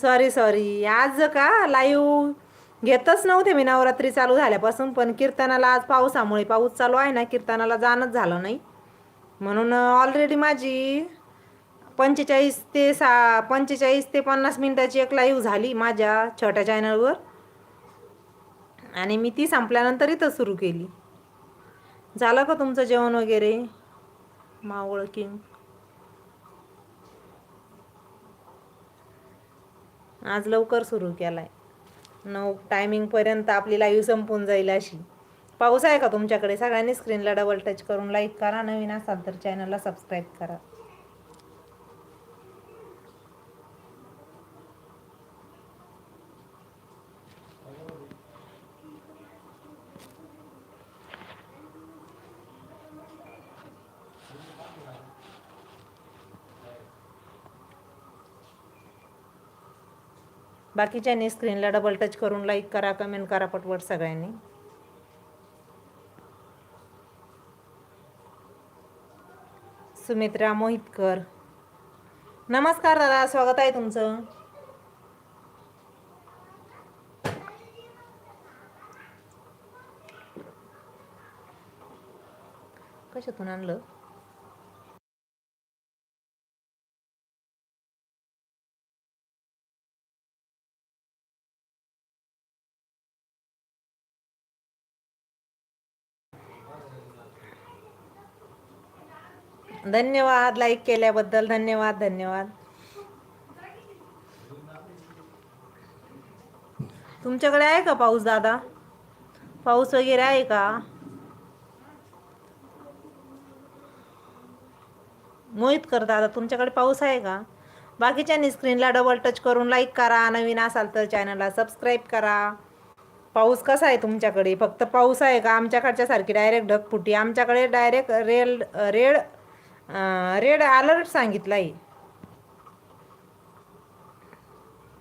Sorry sorry आज का live घेतच नव्हते मी. नवरात्री चालू झाल्यापासून पण कीर्तनाला आज पावसामुळे पाऊस चालू आहे ना कीर्तनाला जाणंच झालं नाही. म्हणून ऑलरेडी माझी पंचेचाळीस ते सा पंचेचाळीस ते पन्नास मिनिटाची एक लाईव्ह झाली माझ्या छोट्या चॅनलवर आणि मी ती संपल्यानंतर इथं सुरू केली. झालं का तुमचं जेवण वगैरे? मावळ किंग. आज लवकर सुरू केला आहे नऊ टायमिंगपर्यंत आपली लाईव्ह संपून जाईल अशी. पाऊस आहे का तुमच्याकडे? सगळ्यांनी स्क्रीनला डबल टच करून लाईक करा. नवीन असाल तर चॅनलला सबस्क्राईब करा. बाकीच्यांनी स्क्रीनला डबल टच करून लाईक करा कमेंट करा पटपट सगळ्यांनी. सुमित्रा मोहितकर. नमस्कार दादा स्वागत आहे तुमचं. कशातून आणलं? धन्यवाद लाईक केल्याबद्दल धन्यवाद धन्यवाद. तुमच्याकडे आहे का पाऊस दादा? पाऊस वगैरे आहे का? मोहित कर दादा तुमच्याकडे पाऊस आहे का? बाकीच्यांनी स्क्रीनला डबल टच करून लाईक करा. नवीन असाल तर चॅनलला सबस्क्राईब करा. पाऊस कसा आहे तुमच्याकडे? फक्त पाऊस आहे का? आमच्याकडच्या सारखी डायरेक्ट ढगफुटी. आमच्याकडे direct rail red red alert सांगितलं आहे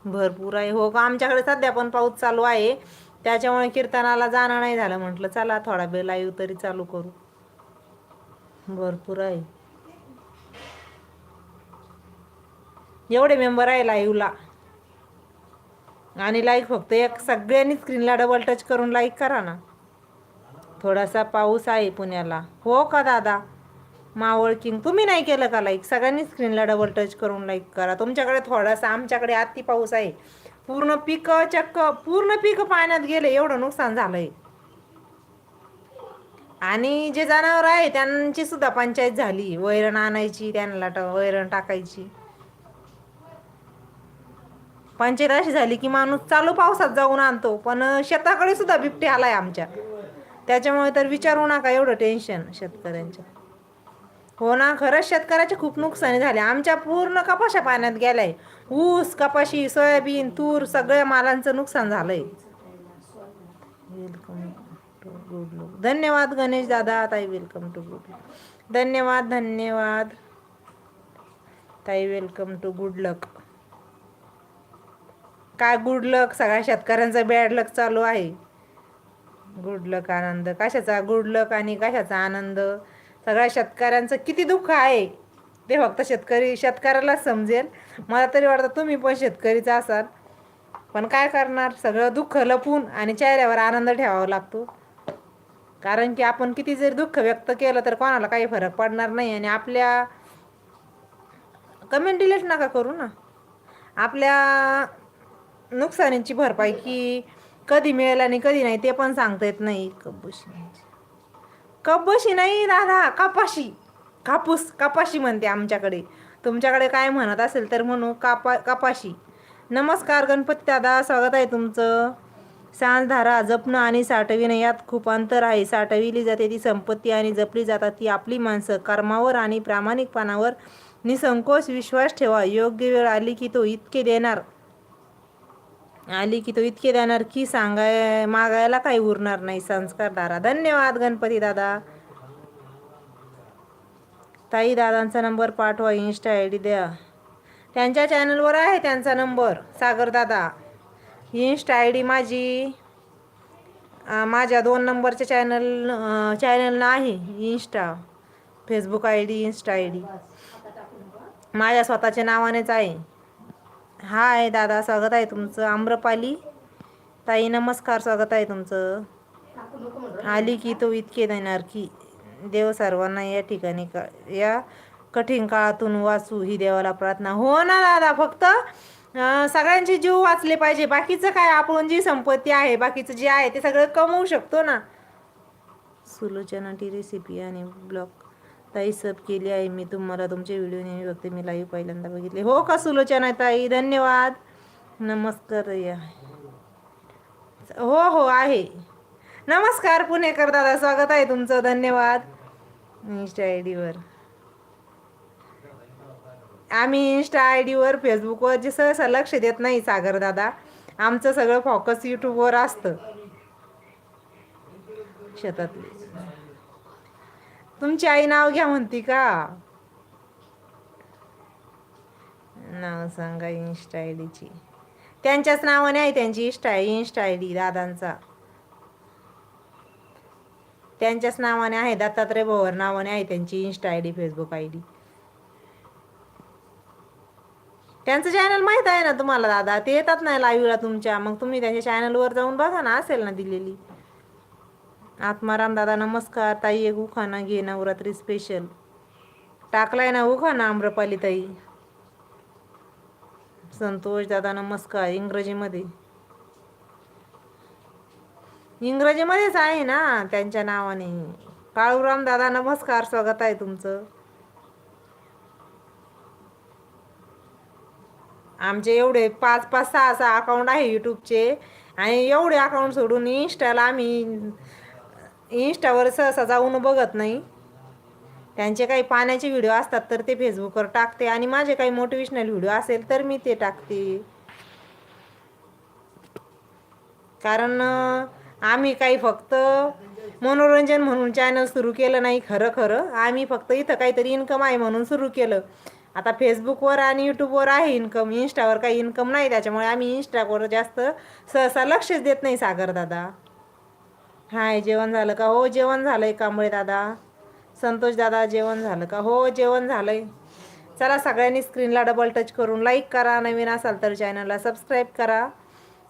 भरपूर आहे. हो का आमच्याकडे सध्या पण पाऊस चालू आहे. त्याच्यामुळे कीर्तनाला जाणं नाही झालं. म्हटलं चला थोडा वेळ लाईव्ह तरी चालू करू. भरपूर आहे. एवढे मेंबर आहे लाईव्हला आणि लाईक फक्त एक सगळ्यांनी स्क्रीनला डबल टच करून लाईक करा ना. थोडासा पाऊस आहे पुण्याला. हो का दादा? मावळ किंग. तुम्ही नाही केलं का लाईक सगळ्यांनी स्क्रीनला डबल टच करून लाईक करा. तुमच्याकडे थोडासा आमच्याकडे आत्ती पाऊस आहे. पूर्ण पीक चक्क पूर्ण पीक पाण्यात गेले एवढं नुकसान झालंय. आणि जे जनावर आहे त्यांची सुद्धा पंचायत झाली. वैरण आणायची त्यांना ट- वैरण टाकायची. पंचायत अशी झाली की माणूस चालू पावसात जाऊन आणतो पण शेताकडे सुद्धा बिबटे आलाय आमच्या. त्याच्यामुळे तर विचारू नका एवढं टेन्शन शेतकऱ्यांच्या. हो ना खरंच शेतकऱ्याचे खूप नुकसानी झाले. आमच्या पूर्ण कपाशा पाण्यात गेलाय. ऊस कपाशी सोयाबीन तूर सगळ्या मालांचं नुकसान झालंय. वेलकम टू धन्यवाद गणेश दादा ताई वेलकम टू गुड लक धन्यवाद धन्यवाद. ताई वेलकम टू गुड लक काय गुड लक सगळ्या शेतकऱ्यांचा बॅड लक चालू आहे. Good luck Anand. कशाचा गुड लक आणि कशाचा आनंद? सगळ्या शेतकऱ्यांचं किती दुःख आहे. ते फक्त शेतकरी शेतकऱ्याला समजेल. मला तरी वाटतं तुम्ही पण शेतकरीचा असाल. पण काय करणार? सगळं दुःख लपून आणि चेहऱ्यावर आनंद ठेवावा लागतो. कारण की आपण किती जरी दुःख व्यक्त केलं तर कोणाला काही फरक पडणार नाही आणि आपल्या कमेंट डिलीट नका करू ना. आपल्या नुकसानीची भरपाई की कधी मिळेल आणि कधी नाही ते पण सांगता येत नाही. कबशी कपशी नाही दादा कपाशी. कापूस कपाशी म्हणते आमच्याकडे. तुमच्याकडे काय म्हणत असेल तर म्हणू कापा कपाशी. नमस्कार गणपती दादा स्वागत आहे तुमचं. सांजधारा जपणं आणि साठविणं यात खूप अंतर आहे. साठविली जाते ती संपत्ती आणि जपली जातात ती आपली माणसं. कर्मावर आणि प्रामाणिकपणावर निसंकोच विश्वास ठेवा. योग्य वेळ आली की तो इतके देणार. आली की तो इतके देणार की सांगाय मागायला काही उरणार नाही. संस्कार दारा धन्यवाद गणपती दादा. ताई दादांचा नंबर पाठवा इन्स्टा आय डी द्या. त्यांच्या चॅनलवर आहे त्यांचा नंबर सागर दादा. इन्स्टा आय डी माझी माझ्या दोन नंबरच्या चॅनल चॅनल आहे insta facebook I D insta I D माझ्या स्वतःच्या नावानेच आहे. हाय दादा स्वागत आहे तुमचं. आम्रपाली. ताई नमस्कार स्वागत आहे तुमचं. आली की तो इतके देणार की देव सर्वांना या ठिकाणी का या कठीण काळातून वाचू ही देवाला प्रार्थना. हो ना दादा फक्त सगळ्यांचे जीव वाचले पाहिजे. बाकीचं काय? आपण जी संपत्ती आहे बाकीचं जे आहे ते सगळं कमवू शकतो ना. सुलोचना टी रेसिपी आणि ब्लॉग ताई सब केली आहे. मी तुम्हाला तुमचे व्हिडिओ नेहमी बघते. मी लाईव्ह पहिल्यांदा बघितले. हो का सुलोचना ताई? धन्यवाद. नमस्कार या. हो हो आहे. नमस्कार पुणेकर दादा. स्वागत आहे तुमचं. धन्यवाद. इन्स्टा आय डीवर आम्ही इन्स्टा आय डीवर फेसबुकवर जे सहसा लक्ष देत नाही सागर दादा. आमचं सगळं फोकस यूट्यूबवर असतं. शेतातले. तुमची आई नाव घ्या म्हणती का? नाव सांगा इन्स्टा आय डीची त्यांच्याच नावाने आहे त्यांची इन्स्टा इन्स्टा आय डी दादांचा. त्यांच्याच नावाने आहे दत्तात्रय भोवर नावाने आहे त्यांची insta I D facebook I D त्यांचं चॅनल माहीत आहे ना तुम्हाला दादा? ते येतात नाही लाईव्हला तुमच्या. मग तुम्ही त्यांच्या चॅनलवर जाऊन बघा ना असेल ना दिलेली. आत्माराम दादा नमस्कार. ताई एक उखाणा घे नवरात्री स्पेशल टाकलाय ना उखाणा आम्रपाली ताई? संतोष दादा नमस्कार. इंग्रजीमध्ये. इंग्रजीमध्येच आहे ना त्यांच्या नावाने. काळूराम दादा नमस्कार. स्वागत आहे तुमचं. आमचे एवढे पाच पाच सहा सहा अकाउंट आहे यूट्यूबचे आणि एवढे अकाउंट सोडून इन्स्टाला आम्ही इन्स्टावर सहसा जाऊन बघत नाही. त्यांचे काही पाण्याचे व्हिडिओ असतात तर ते फेसबुकवर टाकते आणि माझे काही मोटिवेशनल व्हिडिओ असेल तर मी ते टाकते. कारण आम्ही काही फक्त मनोरंजन म्हणून चॅनल सुरू केलं नाही खरं खरं. आम्ही फक्त इथं काहीतरी इन्कम आहे म्हणून सुरू केलं. आता फेसबुकवर आणि यूट्यूबवर आहे इन्कम इन्स्टावर काही इन्कम नाही. त्याच्यामुळे आम्ही इन्स्टावर जास्त सहसा लक्षच देत नाही सागर दादा. हाय जेवण झालं का? हो जेवण झालंय कांबळे दादा. संतोष दादा जेवण झालं का? हो जेवण झालंय. चला सगळ्यांनी स्क्रीनला डबल टच करून लाईक करा नवीन असाल तर चॅनलला सबस्क्राईब करा.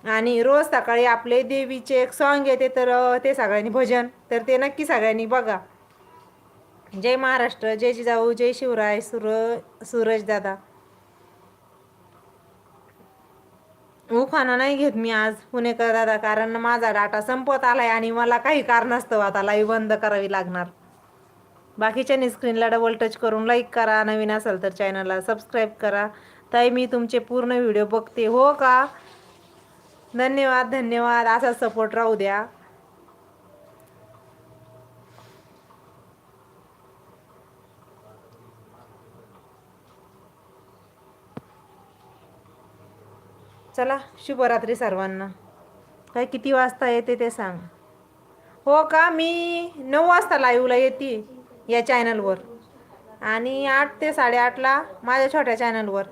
आणि रोज सकाळी आपले देवीचे एक सॉन्ग येते तर ते सगळ्यांनी भजन तर ते नक्की सगळ्यांनी बघा. जय महाराष्ट्र जय जिजाऊ जय शिवराय सुर सूरज दादा. उखाणा नाही घेत मी आज. पुणेकर दादा कारण माझा डाटा संपत आलाय आणि मला काही कारणास्तव आता लाईव्ह बंद करावी लागणार. बाकीच्यानी स्क्रीनला डबल टच करून लाईक करा. नवीन असाल तर चॅनलला सबस्क्राईब करा. ताई मी तुमचे पूर्ण व्हिडिओ बघते. हो का? धन्यवाद धन्यवाद. असा सपोर्ट राहू द्या. चला शुभरात्री सर्वांना. काय किती वाजता येते ते सांग. हो का? मी नऊ वाजता लाईव्हला येते या चॅनलवर आणि आठ ते साडेआठला माझ्या छोट्या चॅनलवर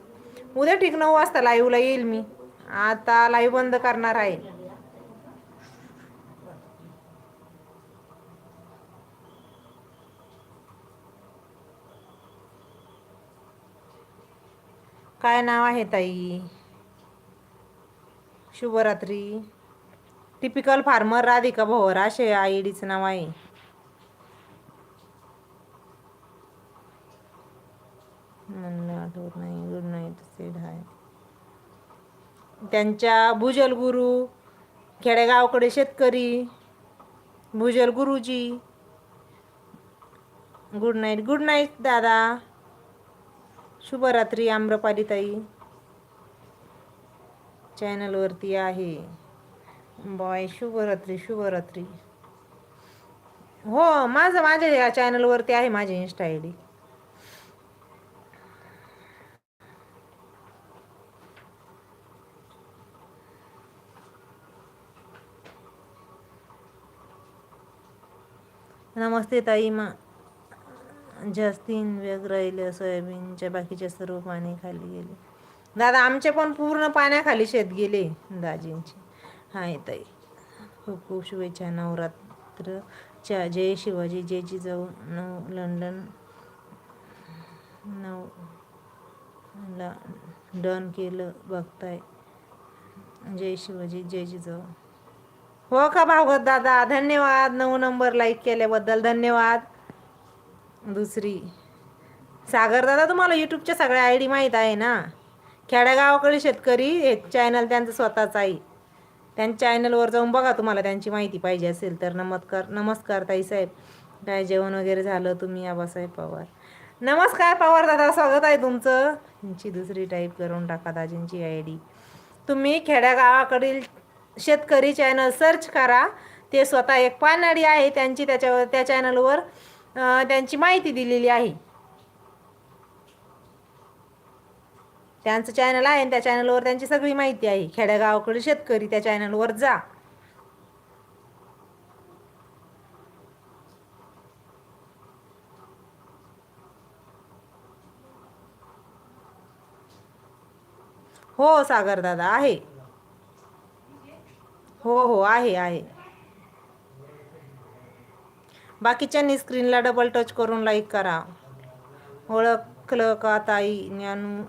उद्या ठीक नऊ वाजता लाईव्हला येईल मी. आता लाईव्ह बंद करणार आहे. काय नाव आहे ताई? शुभरात्री. टिपिकल फार्मर राधिका भोवर असे आय डीचं नाव आहे. आठवत नाही गुड नाईट सेड आहे त्यांच्या भुजल गुरु खेडेगावकडे शेतकरी भुजल गुरुजी. गुड नाईट गुड नाईट दादा. शुभरात्री आम्रपाली ताई चॅनलवरती आहे. बॉय शुभरात्री शुभरात्री. हो माझं माझ्या या चॅनलवरती आहे माझी इन्स्टा आय डी नमस्ते ताई मा जास्तीन वेग राहिले सोयाबीनच्या बाकीच्या सर्व पाणी खाली गेले. दादा आमचे पण पूर्ण पाण्याखाली शेत गेले दाजींचे. हाय ताई. खूप खूप शुभेच्छा. नवरात्रच्या जय शिवाजी. जय जिजाऊ नऊ लंडन. नऊ ला डन केलं बघताय. जय शिवाजी. जय जिजाऊ हो का भागवत दादा? धन्यवाद. नऊ नंबर लाईक केल्याबद्दल धन्यवाद. दुसरी. सागर दादा तुम्हाला यूट्यूबच्या सगळ्या आय डी माहीत आहे ना? खेड्यागावाकडे शेतकरी हे चॅनल त्यांचं स्वतःच आहे. त्यांच्या चॅनलवर जाऊन बघा तुम्हाला त्यांची माहिती पाहिजे असेल तर नमस्कार नमस्कार ताईसाहेब काय जेवण वगैरे झालं तुम्ही आबासाहेब पवार? नमस्कार पवार दादा स्वागत आहे तुमचं. यांची दुसरी टाईप करून टाका दाजींची आय डी तुम्ही खेड्यागावाकडील शेतकरी चॅनल सर्च करा. ते स्वतः एक पानाडी आहे त्यांची त्याच्यावर त्या चॅनलवर त्यांची माहिती दिलेली आहे. त्यांचं चॅनल आहे आणि त्या चॅनलवर त्यांची सगळी माहिती आहे. खेड्यागावाकडे शेतकरी त्या चॅनलवर जा. हो सागर दादा आहे. हो हो आहे आहे. बाकीच्यांनी स्क्रीनला डबल टच करून लाईक करा. ओळखलं का ताई? ज्ञानू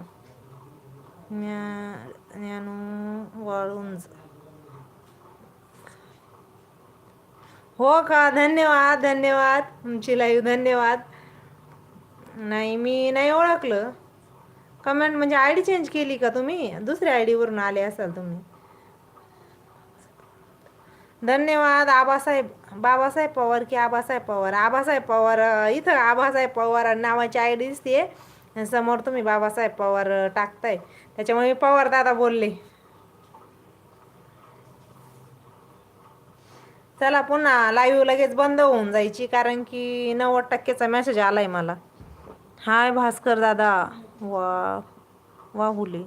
ज्ञानू वाळुंज. हो का? धन्यवाद धन्यवाद. तुमची लाईव्ह धन्यवाद. नाही मी नाही ओळखलं. कमेंट म्हणजे आय डी चेंज केली का तुम्ही? दुसऱ्या आय डीवरून आले असाल तुम्ही. धन्यवाद आबासाहेब बाबासाहेब पवार की आबासाहेब पवार. आबासाहेब पवार इथं आबासाहेब पवार नावाची आय डी दिसते समोर तुम्ही बाबासाहेब पवार टाकताय. त्याच्यामुळे मी पवार दादा बोलले. चला पुन्हा लाईव्ह लगेच बंद होऊन जायची कारण की नव्वद टक्केचा मेसेज आलाय मला. हाय भास्कर दादा वा वाहुले.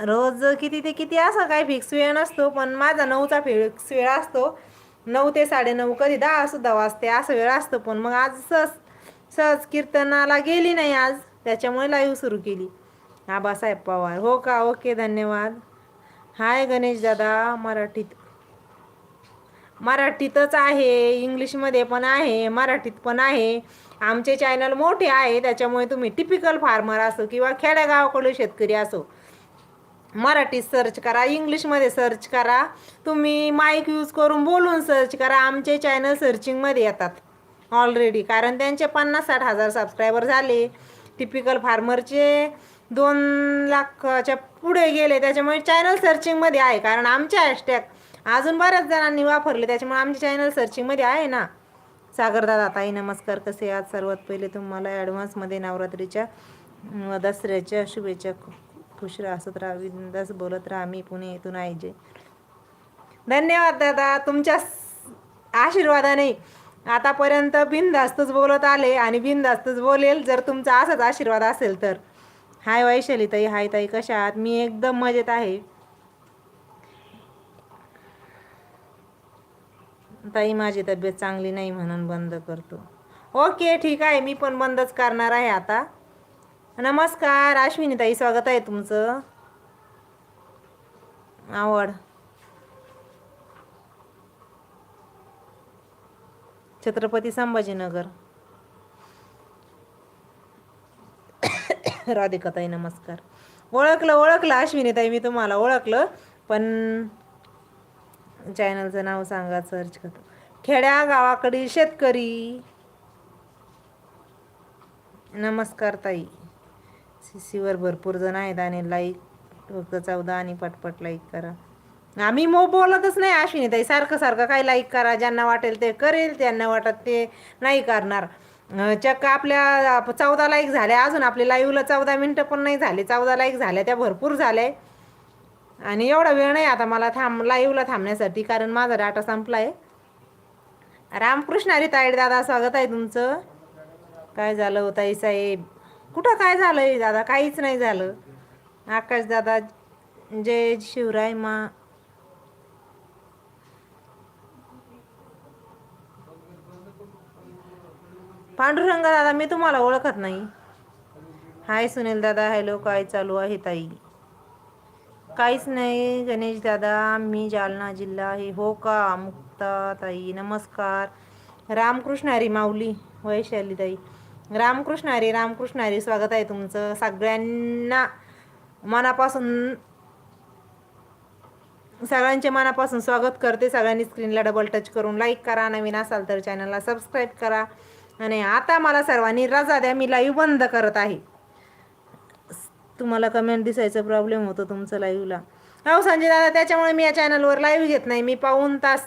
रोज किती ते किती असं काही फिक्स वेळ नसतो पण माझा नऊचा फिक्स वेळ असतो. नऊ ते साडेनऊ कधी दहा सुद्धा वाजते असं वेळ असतो पण मग आज सहज सहज कीर्तनाला गेली नाही आज. त्याच्यामुळे लाईव्ह सुरू केली. आबासाहेब पवार. हो का? ओके धन्यवाद. हाय गणेश दादा मराठीत. मराठीतच आहे. इंग्लिशमध्ये पण आहे मराठीत पण आहे. आमचे चॅनल मोठे आहे त्याच्यामुळे तुम्ही टिपिकल फार्मर असो किंवा खेड्यागावाकडे शेतकरी असो मराठीत सर्च करा इंग्लिशमध्ये सर्च करा. तुम्ही माईक यूज करून बोलून सर्च करा. आमचे चॅनल सर्चिंगमध्ये येतात. ऑलरेडी कारण त्यांचे पन्नास साठ हजार सबस्क्रायबर झाले. टिपिकल फार्मरचे दोन लाखाच्या पुढे गेले. त्याच्यामुळे चॅनल सर्चिंगमध्ये आहे. कारण आमचे हॅशटॅग अजून बऱ्याच जणांनी वापरले. त्याच्यामुळे आमचे चॅनल सर्चिंगमध्ये आहे ना. सागरदादा ताई नमस्कार. कसे आज सर्वात पहिले तुम्हाला ॲडव्हान्समध्ये नवरात्रीच्या दसऱ्याच्या शुभेच्छा. खुश राहा असत राहा बोलत राहा. मी पुणे येथून आहे जे धन्यवाद दादा. तुमच्या आशीर्वादाने आतापर्यंत बिनधास्तच बोलत आले आणि बिनधास्तच बोलेल जर तुमचा असाच आशीर्वाद असेल तर. हाय वैशाली ताई हाय ताई कशा आहात? मी एकदम मजेत आहे. ताई माझी तब्येत चांगली नाही म्हणून बंद करतो. ओके ठीक आहे. मी पण बंदच करणार आहे आता. नमस्कार अश्विनी ताई स्वागत आहे तुमचं. आवड. छत्रपती संभाजीनगर. राधिका ताई नमस्कार. ओळखलं ओळखलं अश्विनीताई मी तुम्हाला ओळखलं पण चॅनलचं नाव सांगा सर्च करतो. खेड्या गावाकडील शेतकरी. नमस्कार ताई. सी सीवर भरपूर जण आहेत आणि लाईक फक्त चौदा आणि पटपट लाईक करा. आम्ही मो बोलतच नाही अश्विनी ताई. सारखं सारखं काय लाईक करा ज्यांना वाटेल ते करेल त्यांना वाटत ते नाही करणार. चक्क आपल्या चौदा लाईक झाल्या अजून आपल्या लाईव्हला चौदा मिनटं पण नाही झाले. चौदा लाईक झाल्या त्या भरपूर झाल्या. आणि एवढा वेळ नाही आता मला थांब लाईव्हला थांबण्यासाठी कारण माझा डाटा संपला आहे रामकृष्ण अरे ताईड दादा स्वागत आहे तुमचं. काय झालं हो ताई साहेब? कुठं काय झालंय दादा? काहीच नाही झालं. आकाश दादा जय शिवराय मा पांडुरंग दादा मी तुम्हाला ओळखत नाही. हाय सुनील दादा हॅलो काय चालू आहे ताई? काहीच नाही गणेश दादा मी जालना जिल्हा आहे. हो का मुक्ता ताई नमस्कार. रामकृष्ण हरी माऊली वैशाली ताई. रामकृष्ण हरी रामकृष्ण हरी स्वागत आहे तुमचं सगळ्यांना. मनापासून सगळ्यांचे मनापासून स्वागत करते. सगळ्यांनी स्क्रीनला डबल टच करून लाईक करा. नवीन असाल तर चॅनलला सबस्क्राईब करा. आणि आता मला सर्वांनी रजा द्या मी लाईव्ह बंद करत आहे. तुम्हाला कमेंट दिसायचा प्रॉब्लेम होतो तुमचं लाईव्हला हो संजय दादा त्याच्यामुळे मी या चॅनलवर लाईव्ह घेत नाही. मी पाऊन तास